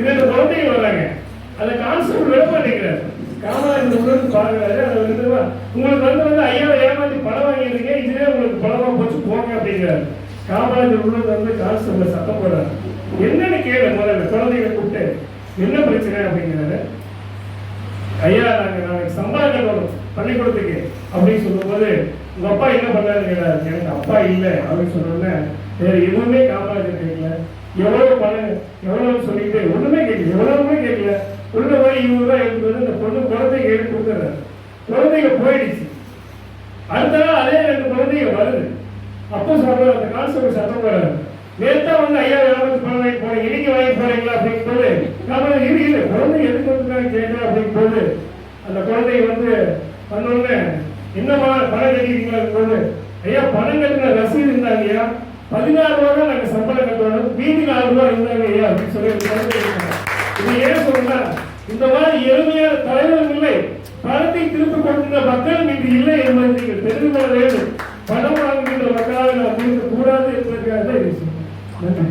இரண்டு குழந்தைங்க வர்றாங்க அந்த கான்செப்ட் விட மாட்டேங்கிறார். இந்த உணர்வு பாக்குறாரு அதை வந்து உங்களுக்கு வந்து வந்து ஐயாவை ஏமாத்தி பணம் வாங்கியிருக்கீங்க. இதுவே உங்களுக்கு பணமா போச்சு. போங்க அப்படிங்கிறாரு. காமராஜர் உள்ள வந்து கான்ஸ்டபிள் சத்தம் போடுறாரு. என்னன்னு கேளு முதல்ல. குழந்தைகளை கூப்பிட்டு என்ன பிரச்சனை? அப்படிங்கிறாரு. ஐயா நாங்க நாளைக்கு சம்பாதிக்க வரும் பள்ளிக்கூடத்துக்கு. அப்படின்னு சொல்லும்போது உங்க அப்பா என்ன பண்ணாருன்னு கேட்டாரு எனக்கு அப்பா இல்லை. அப்படின்னு சொன்னோடனே வேற எதுவுமே காமராஜர் கேட்கல. எவ்வளவு பணம் எவ்வளவு சொல்லிட்டு ஒண்ணுமே கேட்கல எவ்வளவுமே கேட்கல. உள்ள போய் இருபது ரூபாய் எடுத்து வந்து அந்த பொண்ணு குழந்தைங்க எடுத்து கொடுத்துறாரு குழந்தைங்க போயிடுச்சு. அடுத்த நாள் அதே ரெண்டு குழந்தைங்க வருது. அப்போ சொல்ற அந்த கான்ஸ்டபிள் சத்தம் போறாரு நேத்தா வந்து ஐயா ஏமாத்து பணம் வாங்கி போறீங்க இன்னைக்கு வாங்கி போறீங்களா அப்படின்னு போது நம்ம இரு குழந்தை எதுக்கு வந்துருக்காங்க கேட்கலாம் அப்படின்னு போது அந்த குழந்தை வந்து வந்தோடனே என்னமா பணம் கட்டிருக்கீங்களா போது ஐயா பணம் கட்டின ரசீது இந்த மாதிரி எளிமையான தலைவரும் இல்லை. பணத்தை திருப்பிக் கொடுக்கின்ற மக்களும் இன்று இல்லை என்பதை நீங்கள் தெரிந்து கொள்ள வேண்டும். பணம் வாங்குகின்ற மக்களாக நாம் இருக்க கூடாது என்பதற்காக தான் இது சொல்றேன். நன்றி.